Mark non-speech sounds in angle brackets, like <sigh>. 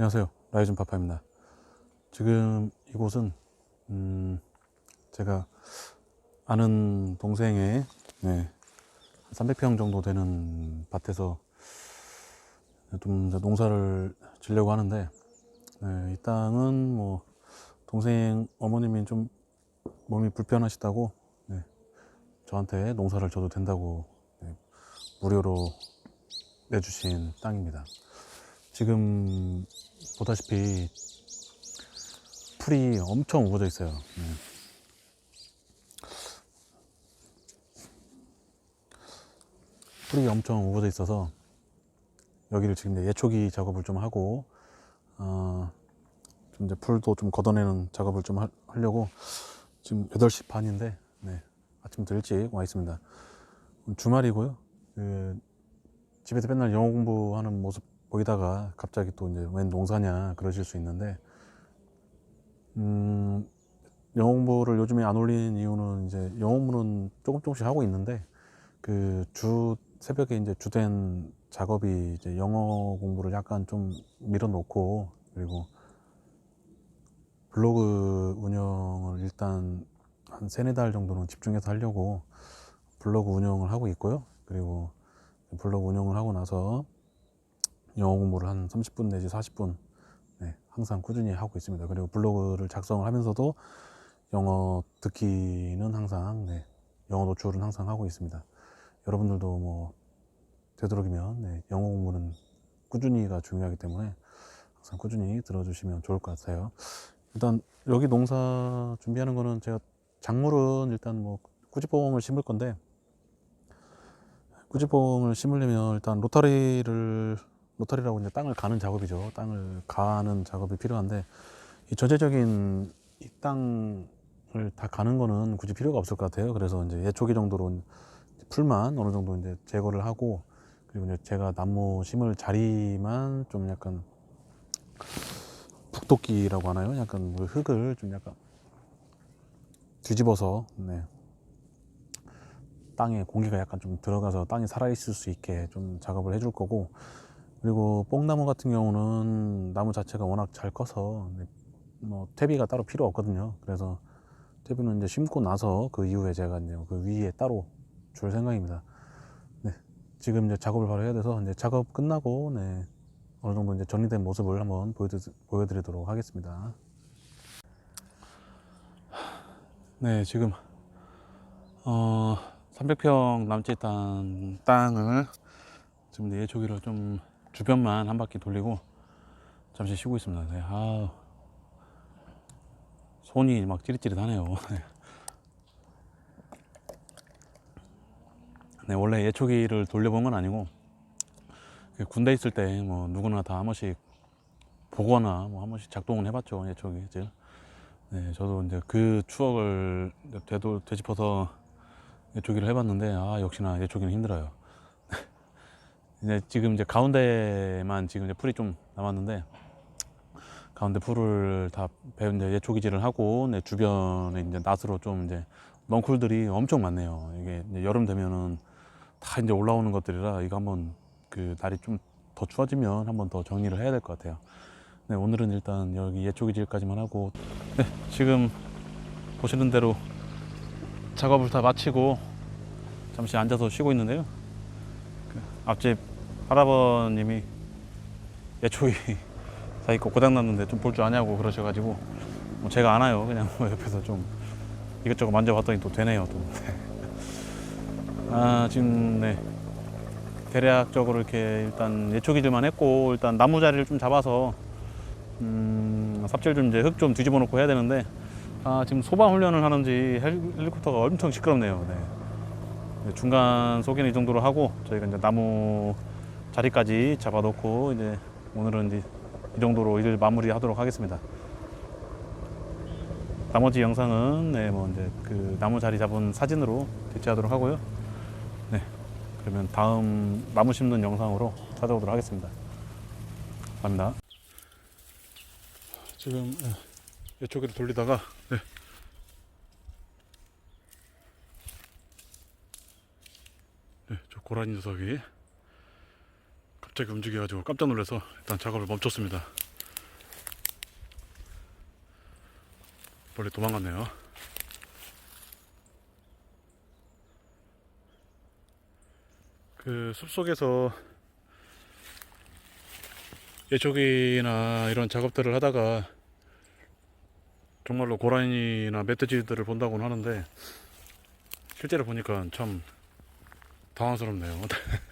안녕하세요. 라이즌 파파입니다. 지금 이곳은 음, 제가 아는 동생의 네, 300평 정도 되는 밭에서 좀 농사를 지려고 하는데 네, 이 땅은 뭐 동생 어머님이 좀 몸이 불편하시다고 네, 저한테 농사를 져도 된다고 네, 무료로 내주신 땅입니다. 지금 보다시피 풀이 엄청 우거져 있어요. 네. 풀이 엄청 우거져 있어서 여기를 지금 예초기 작업을 좀 하고 어, 좀 이제 풀도 좀 걷어내는 작업을 좀 하, 하려고 지금 8시 반인데 네, 아침부터 일찍 와 있습니다. 주말이고요. 그 집에서 맨날 영어 공부하는 모습 보이다가 갑자기 또 이제 웬 농사냐 그러실 수 있는데 음, 영어 공부를 요즘에 안 올리는 이유는 이제 영어 공부는 조금 조금씩 하고 있는데 그 주 새벽에 이제 주된 작업이 이제 영어 공부를 약간 좀 밀어놓고 그리고 블로그 운영을 일단 한 세네 달 정도는 집중해서 하려고 블로그 운영을 하고 있고요. 그리고 블로그 운영을 하고 나서 영어 공부를 한 30분 내지 40분 네, 항상 꾸준히 하고 있습니다. 그리고 블로그를 작성을 하면서도 영어 듣기는 항상 네, 영어 노출은 항상 하고 있습니다. 여러분들도 뭐 되도록이면 네, 영어 공부는 꾸준히가 중요하기 때문에 항상 꾸준히 들어주시면 좋을 것 같아요. 일단 여기 농사 준비하는 거는 제가 작물은 일단 뭐 꾸지뽕을 심을 건데 꾸지뽕을 심으려면 일단 로타리를 로타리라고 이제 땅을 가는 작업이죠. 땅을 가는 작업이 필요한데 이 전체적인 이 땅을 다 가는 거는 굳이 필요가 없을 것 같아요. 그래서 이제 예초기 정도로 풀만 어느 정도 이제 제거를 하고 그리고 이제 제가 나무 심을 자리만 좀 약간 북도끼라고 하나요? 약간 그 흙을 좀 약간 뒤집어서 네. 땅에 공기가 약간 좀 들어가서 땅이 살아있을 수 있게 좀 작업을 해줄 거고 그리고 뽕나무 같은 경우는 나무 자체가 워낙 잘 커서 네, 뭐 퇴비가 따로 필요 없거든요. 그래서 퇴비는 이제 심고 나서 그 이후에 제가 이제 그 위에 따로 줄 생각입니다. 네, 지금 이제 작업을 바로 해야 돼서 이제 작업 끝나고 네, 어느 정도 이제 정리된 모습을 한번 보여드, 보여드리도록 하겠습니다. 네, 지금 어, 300평 남짓한 땅을 지금 이제 예초기를 좀 주변만 한 바퀴 돌리고 잠시 쉬고 있습니다. 네, 아 손이 막 찌릿찌릿하네요. 네. <laughs> 네, 원래 예초기를 돌려본 건 아니고 그 군대 있을 때 뭐 누구나 다 한 번씩 보거나 뭐 한 번씩 작동을 해봤죠 예초기 이제. 네, 저도 이제 그 추억을 되도 되짚어서 예초기를 해봤는데 아 역시나 예초기는 힘들어요. 이제 지금 이제 가운데만 지금 이제 풀이 좀 남았는데 가운데 풀을 다 배운 예초기질을 하고 네, 주변에 이제 낫으로 좀 이제 넝쿨들이 엄청 많네요. 이게 여름 되면은 다 이제 올라오는 것들이라 이거 한번 그 날이 좀 더 추워지면 한번 더 정리를 해야 될 것 같아요. 네, 오늘은 일단 여기 예초기질까지만 하고 네, 지금 보시는 대로 작업을 다 마치고 잠시 앉아서 쉬고 있는데요. 그 앞집 할아버님이 예초기 사이 거 고장 났는데 좀 볼 줄 아냐고 그러셔가지고 뭐 제가 안 와요. 그냥 뭐 옆에서 좀 이것저것 만져봤더니 또 되네요. 또. <laughs> 아 지금 네 대략적으로 이렇게 일단 예초기질만 했고 일단 나무 자리를 좀 잡아서 음, 삽질 좀 이제 흙 좀 뒤집어 놓고 해야 되는데 아 지금 소방 훈련을 하는지 헬- 헬리콥터가 엄청 시끄럽네요. 네. 네, 중간 소개는 이 정도로 하고 저희가 이제 나무 자리까지 잡아놓고 이제 오늘은 이제 이 정도로 일을 마무리하도록 하겠습니다. 나머지 영상은 네, 뭐 이제 그 나무 자리 잡은 사진으로 대체하도록 하고요. 네, 그러면 다음 나무 심는 영상으로 찾아오도록 하겠습니다. 감사합니다. 지금 네, 이쪽으로 돌리다가 고라니 녀석이 갑자기 움직여가지고 깜짝 놀라서 일단 작업을 멈췄습니다. 멀리 도망갔네요. 그 숲속에서 예초기나 이런 작업들을 하다가 정말로 고라니나 멧돼지들을 본다고는 하는데 실제로 보니까 참 당황스럽네요. <laughs>